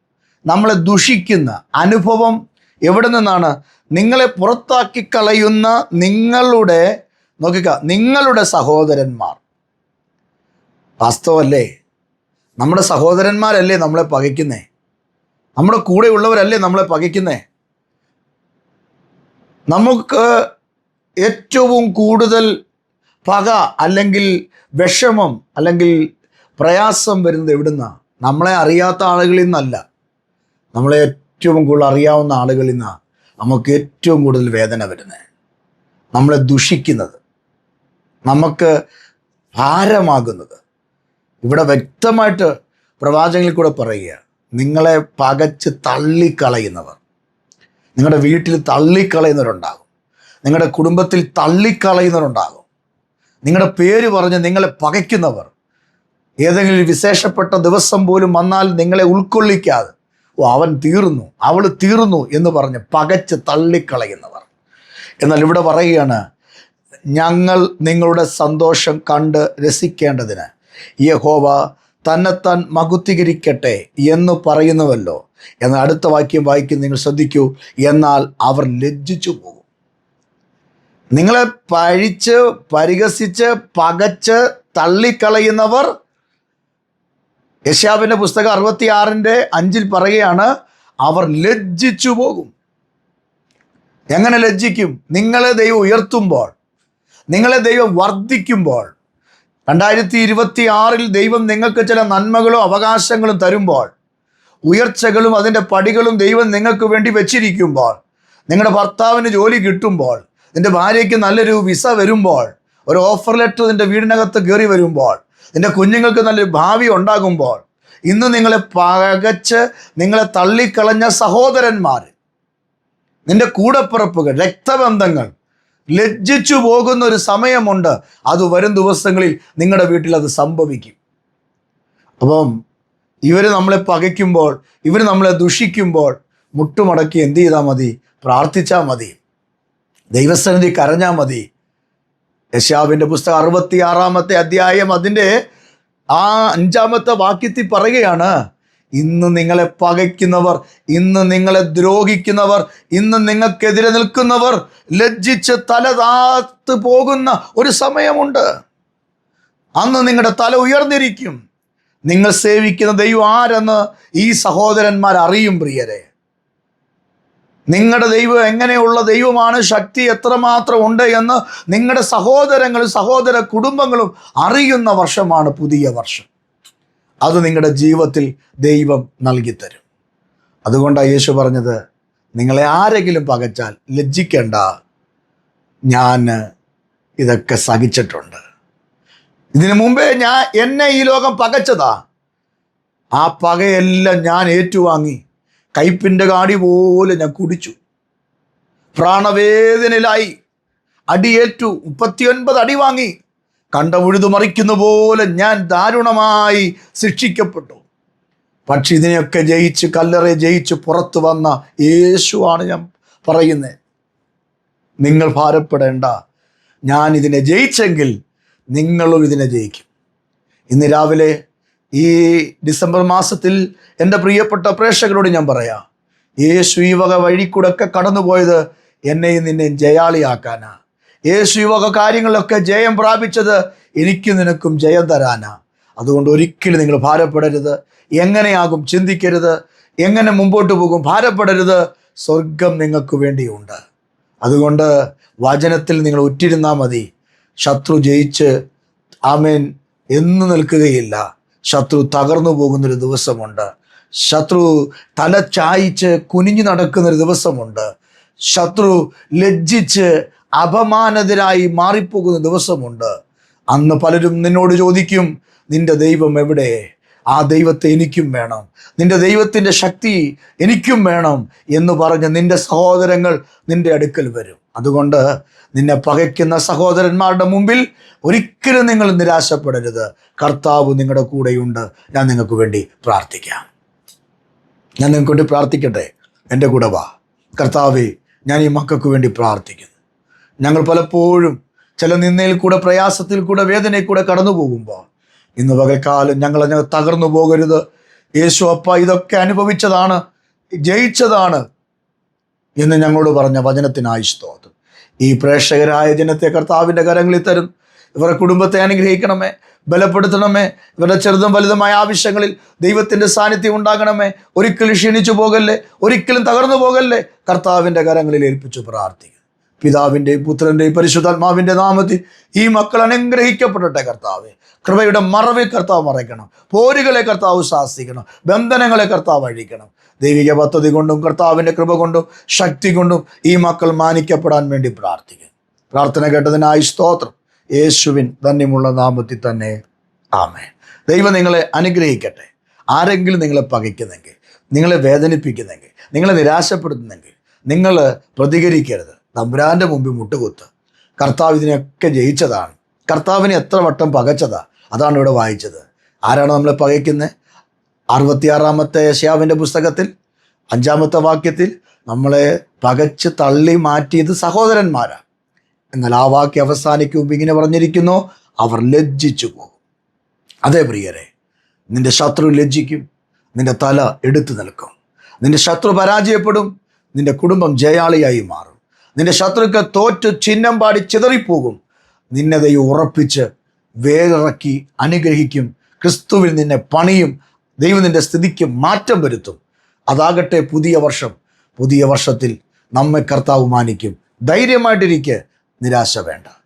നമ്മളെ ദുഷിക്കുന്ന അനുഭവം എവിടെ നിന്നാണ്? നിങ്ങളെ പുറത്താക്കി കളയുന്ന നിങ്ങളുടെ നോക്കിക്ക നിങ്ങളുടെ സഹോദരന്മാർ. വാസ്തവല്ലേ? നമ്മുടെ സഹോദരന്മാരല്ലേ നമ്മളെ പകയ്ക്കുന്നേ? നമ്മുടെ കൂടെയുള്ളവരല്ലേ നമ്മളെ പകയ്ക്കുന്നേ? നമുക്ക് ഏറ്റവും കൂടുതൽ പക അല്ലെങ്കിൽ വിഷമം അല്ലെങ്കിൽ പ്രയാസം വരുന്നത് എവിടുന്നാണ് നമ്മളെ അറിയാത്ത ആളുകളിൽ നിന്നല്ല. നമ്മളെ ഏറ്റവും കൂടുതൽ അറിയാവുന്ന ആളുകളിൽ നിന്നാണ് നമുക്ക് ഏറ്റവും കൂടുതൽ വേദന വരുന്നത്. നമ്മളെ ദുഷിക്കുന്നത്. നമുക്ക് ഭാരമാകുന്നത്. ഇവിടെ വ്യക്തമായിട്ട് പ്രവാചകങ്ങളിൽ കൂടെ പറയുക നിങ്ങളെ പകച്ച് തള്ളിക്കളയുന്നവർ. നിങ്ങളുടെ വീട്ടിൽ തള്ളിക്കളയുന്നവരുണ്ടാകും. നിങ്ങളുടെ കുടുംബത്തിൽ തള്ളിക്കളയുന്നവരുണ്ടാകും. നിങ്ങളുടെ പേര് പറഞ്ഞ് നിങ്ങളെ പകയ്ക്കുന്നവർ. ഏതെങ്കിലും വിശേഷപ്പെട്ട ദിവസം പോലും വന്നാൽ നിങ്ങളെ ഉൾക്കൊള്ളിക്കാതെ അവൻ തീർന്നു അവൾ തീർന്നു എന്ന് പറഞ്ഞ് പകച്ച് തള്ളിക്കളയുന്നവർ. എന്നാൽ ഇവിടെ പറയുകയാണ് ഞങ്ങൾ നിങ്ങളുടെ സന്തോഷം കണ്ട് രസിക്കേണ്ടതിന് യഹോവ തന്നെത്താൻ മകുത്തികരിക്കട്ടെ എന്ന് പറയുന്നുവല്ലോ. എന്നാൽ അടുത്ത വാക്യം വായിക്കും നിങ്ങൾ ശ്രദ്ധിക്കൂ എന്നാൽ അവർ ലജ്ജിച്ചു പോകും. നിങ്ങളെ പഴിച്ച് പരിഹസിച്ച് പകച്ച് തള്ളിക്കളയുന്നവർ യശാവിന്റെ പുസ്തകം അറുപത്തിയാറിന്റെ അഞ്ചിൽ പറയുകയാണ് അവർ ലജ്ജിച്ചു പോകും. എങ്ങനെ ലജ്ജിക്കും? നിങ്ങളെ ദൈവം ഉയർത്തുമ്പോൾ നിങ്ങളെ ദൈവം വർദ്ധിക്കുമ്പോൾ. രണ്ടായിരത്തി ഇരുപത്തി ആറിൽ ദൈവം നിങ്ങൾക്ക് ചില നന്മകളും അവകാശങ്ങളും തരുമ്പോൾ ഉയർച്ചകളും അതിന്റെ പടികളും ദൈവം നിങ്ങൾക്ക് വേണ്ടി വെച്ചിരിക്കുമ്പോൾ നിങ്ങളുടെ ഭർത്താവിന് ജോലി കിട്ടുമ്പോൾ നിന്റെ ഭാര്യയ്ക്ക് നല്ലൊരു വിസ വരുമ്പോൾ ഒരു ഓഫർ ലെറ്റർ നിന്റെ വീടിനകത്ത് കയറി വരുമ്പോൾ നിന്റെ കുഞ്ഞുങ്ങൾക്ക് നല്ലൊരു ഭാവി ഉണ്ടാകുമ്പോൾ ഇന്ന് നിങ്ങളെ പകച്ച് നിങ്ങളെ തള്ളിക്കളഞ്ഞ സഹോദരന്മാർ നിന്റെ കൂടപ്പിറപ്പുകൾ രക്തബന്ധങ്ങൾ ലജ്ജിച്ചു പോകുന്ന ഒരു സമയമുണ്ട്. അത് വരും ദിവസങ്ങളിൽ നിങ്ങളുടെ വീട്ടിൽ അത് സംഭവിക്കും. അപ്പം ഇവർ നമ്മളെ പകയ്ക്കുമ്പോൾ ഇവർ നമ്മളെ ദുഷിക്കുമ്പോൾ മുട്ടുമടക്കി എന്ത് ചെയ്താൽ മതി? പ്രാർത്ഥിച്ചാൽ മതി. ദൈവസന്നിധി കരഞ്ഞാൽ മതി. യശാവിന്റെ പുസ്തകം അറുപത്തി ആറാമത്തെ അധ്യായം അതിന്റെ ആ അഞ്ചാമത്തെ വാക്യത്തിൽ പറയുകയാണ് ഇന്ന് നിങ്ങളെ പകയ്ക്കുന്നവർ ഇന്ന് നിങ്ങളെ ദ്രോഹിക്കുന്നവർ ഇന്ന് നിങ്ങൾക്കെതിരെ നിൽക്കുന്നവർ ലജ്ജിച്ച് തല താത്ത് പോകുന്ന ഒരു സമയമുണ്ട്. അന്ന് നിങ്ങളുടെ തല ഉയർന്നിരിക്കും. നിങ്ങൾ സേവിക്കുന്ന ദൈവം ആരെന്ന് ഈ സഹോദരന്മാർ അറിയും പ്രിയരെ. നിങ്ങളുടെ ദൈവം എങ്ങനെയുള്ള ദൈവമാണ്? ശക്തി എത്രമാത്രം ഉണ്ട് എന്ന് നിങ്ങളുടെ സഹോദരങ്ങളും സഹോദര കുടുംബങ്ങളും അറിയുന്ന വർഷമാണ് പുതിയ വർഷം. അത് നിങ്ങളുടെ ജീവിതത്തിൽ ദൈവം നൽകിത്തരും. അതുകൊണ്ടാണ് യേശു പറഞ്ഞത് നിങ്ങളെ ആരെങ്കിലും പകച്ചാൽ ലജ്ജിക്കേണ്ട. ഞാൻ ഇതൊക്കെ സഹിച്ചിട്ടുണ്ട്. ഇതിനു മുമ്പേ ഞാൻ എന്നെ ഈ ലോകം പകച്ചതാ. ആ പകയെല്ലാം ഞാൻ ഏറ്റുവാങ്ങി. കയ്പിന്റെ കാടി പോലെ ഞാൻ കുടിച്ചു. പ്രാണവേദനയിലായി അടിയേറ്റു. മുപ്പത്തിയൊൻപത് അടി വാങ്ങി. കണ്ട ഉഴുതു മറിക്കുന്ന പോലെ ഞാൻ ദാരുണമായി ശിക്ഷിക്കപ്പെട്ടു. പക്ഷെ ഇതിനെയൊക്കെ ജയിച്ച് കല്ലറെ ജയിച്ച് പുറത്തു വന്ന യേശുവാണ് ഞാൻ പറയുന്നത് നിങ്ങൾ ഭാരപ്പെടേണ്ട. ഞാൻ ഇതിനെ ജയിച്ചെങ്കിൽ നിങ്ങളും ഇതിനെ ജയിക്കും. ഇന്ന് രാവിലെ ഈ ഡിസംബർ മാസത്തിൽ എന്റെ പ്രിയപ്പെട്ട പ്രേക്ഷകരോട് ഞാൻ പറയാം യേശു ഈ വക വഴി കൂടെ ഒക്കെ കടന്നുപോയത് എന്നെയും നിന്നെയും ജയാളിയാക്കാനാ. യേശു ഈ വക ജയം പ്രാപിച്ചത് എനിക്കും നിനക്കും ജയം തരാനാ. അതുകൊണ്ട് ഒരിക്കലും നിങ്ങൾ ഭാരപ്പെടരുത് എങ്ങനെയാകും ചിന്തിക്കരുത് എങ്ങനെ മുമ്പോട്ട് പോകും ഭാരപ്പെടരുത് സ്വർഗം നിങ്ങൾക്ക് വേണ്ടിയുണ്ട്. അതുകൊണ്ട് വചനത്തിൽ നിങ്ങൾ ഉറ്റിരുന്നാൽ മതി ശത്രു ജയിച്ച് ആമേൻ എന്ന് നിൽക്കുകയില്ല. ശത്രു തകർന്നു പോകുന്നൊരു ദിവസമുണ്ട്. ശത്രു തല ചായിച്ച് കുനിഞ്ഞു നടക്കുന്നൊരു ദിവസമുണ്ട്. ശത്രു ലജ്ജിച്ച് അപമാനതരായി മാറിപ്പോകുന്ന ദിവസമുണ്ട്. അന്ന് പലരും നിന്നോട് ചോദിക്കും നിന്റെ ദൈവം എവിടെ? ആ ദൈവത്തെ എനിക്കും വേണം. നിന്റെ ദൈവത്തിന്റെ ശക്തി എനിക്കും വേണം. എന്ന് പറഞ്ഞ് നിന്റെ സഹോദരങ്ങൾ നിന്റെ അടുക്കൽ വരും. അതുകൊണ്ട് നിന്നെ പകയ്ക്കുന്ന സഹോദരന്മാരുടെ മുമ്പിൽ ഒരിക്കലും നിങ്ങൾ നിരാശപ്പെടരുത്. കർത്താവ് നിങ്ങളുടെ കൂടെയുണ്ട്. ഞാൻ നിങ്ങൾക്ക് വേണ്ടി പ്രാർത്ഥിക്കാം. ഞാൻ നിങ്ങൾക്ക് വേണ്ടി പ്രാർത്ഥിക്കട്ടെ. എന്റെ കൂടെ വാ. കർത്താവെ ഞാൻ ഈ മക്കൾക്ക് വേണ്ടി പ്രാർത്ഥിക്കുന്നു. ഞങ്ങൾ പലപ്പോഴും ചില നിന്നയിൽ കൂടെ പ്രയാസത്തിൽ കൂടെ വേദനയിൽ കൂടെ കടന്നു പോകുമ്പോൾ ഇന്ന് പകൽക്കാലം ഞങ്ങൾ തകർന്നു പോകരുത്. യേശു അപ്പ ഇതൊക്കെ അനുഭവിച്ചതാണ് ജയിച്ചതാണ്. എന്ന് ഞങ്ങളോട് പറഞ്ഞ വചനത്തിനായി സ്തോത്രം. ഈ പ്രേക്ഷകരായ ജനത്തെ കർത്താവിന്റെ കരങ്ങളിൽ തരും. ഇവരുടെ കുടുംബത്തെ അനുഗ്രഹിക്കണമേ. ബലപ്പെടുത്തണമേ. ഇവരുടെ ചെറുതും വലുതുമായ ആവശ്യങ്ങളിൽ ദൈവത്തിന്റെ സാന്നിധ്യം ഉണ്ടാകണമേ. ഒരിക്കലും ക്ഷീണിച്ചു പോകല്ലേ? ഒരിക്കലും തകർന്നു പോകല്ലേ? കർത്താവിന്റെ കരങ്ങളിൽ ഏൽപ്പിച്ചു പ്രാർത്ഥിക്കുന്നു. പിതാവിന്റെയും പുത്രന്റെയും പരിശുദ്ധാത്മാവിന്റെ നാമത്തിൽ ഈ മക്കൾ അനുഗ്രഹിക്കപ്പെടട്ടെ കർത്താവ്. കൃപയുടെ മറവിൽ കർത്താവ് മറയ്ക്കണം. പോരുകളെ കർത്താവ് ശാസിക്കണം. ബന്ധനങ്ങളെ കർത്താവ് അഴിക്കണം. ദൈവിക പദ്ധതി കൊണ്ടും കർത്താവിന്റെ കൃപ കൊണ്ടും ശക്തി കൊണ്ടും ഈ മക്കൾ മാനിക്കപ്പെടാൻ വേണ്ടി പ്രാർത്ഥിക്കുന്നു. പ്രാർത്ഥന കേട്ടതിനായി സ്തോത്രം. യേശുവിൻ ധന്യമുള്ള നാമത്തിൽ തന്നെ ആമേ ദൈവം നിങ്ങളെ അനുഗ്രഹിക്കട്ടെ. ആരെങ്കിലും നിങ്ങളെ പകയ്ക്കുന്നെങ്കിൽ നിങ്ങളെ വേദനിപ്പിക്കുന്നെങ്കിൽ നിങ്ങളെ നിരാശപ്പെടുത്തുന്നെങ്കിൽ നിങ്ങൾ പ്രതികരിക്കരുത്. തമ്പുരാന്റെ മുമ്പിൽ മുട്ടുകുത്ത്. കർത്താവ് ഇതിനെയൊക്കെ ജയിച്ചതാണ്. കർത്താവിനെ എത്ര വട്ടം പകച്ചതാ? അതാണ് ഇവിടെ വായിച്ചത്. ആരാണ് നമ്മളെ പകയ്ക്കുന്നത് അറുപത്തിയാറാമത്തെ യശയാവിന്റെ പുസ്തകത്തിൽ അഞ്ചാമത്തെ വാക്യത്തിൽ നമ്മളെ പകച്ച് തള്ളി മാറ്റിയത് സഹോദരന്മാരാണ് എന്നാൽ ആ വാക്യം അവസാനിക്കുമ്പോൾ ഇങ്ങനെ പറഞ്ഞിരിക്കുന്നു അവർ ലജ്ജിച്ചു പോകും. അതേ പ്രിയരെ നിന്റെ ശത്രു ലജ്ജിക്കും നിന്റെ തല എടുത്തു നിൽക്കും. നിന്റെ ശത്രു പരാജയപ്പെടും നിന്റെ കുടുംബം ജയാളിയായി മാറും. നിന്റെ ശത്രുക്കൾ തോറ്റു ചിഹ്നം പാടി ചിതറിപ്പോകും. നിന്നെ ദൈവം ഉറപ്പിച്ച് വേറിറക്കി അനുഗ്രഹിക്കും. ക്രിസ്തുവിൽ നിന്നെ പണിയും ദൈവം നിന്റെ സ്ഥിതിക്ക് മാറ്റം വരുത്തും. അതാകട്ടെ പുതിയ വർഷം. പുതിയ വർഷത്തിൽ നമ്മെ കർത്താവ് മാനിക്കും. ധൈര്യമായിട്ടിരിക്കെ. നിരാശ വേണ്ട.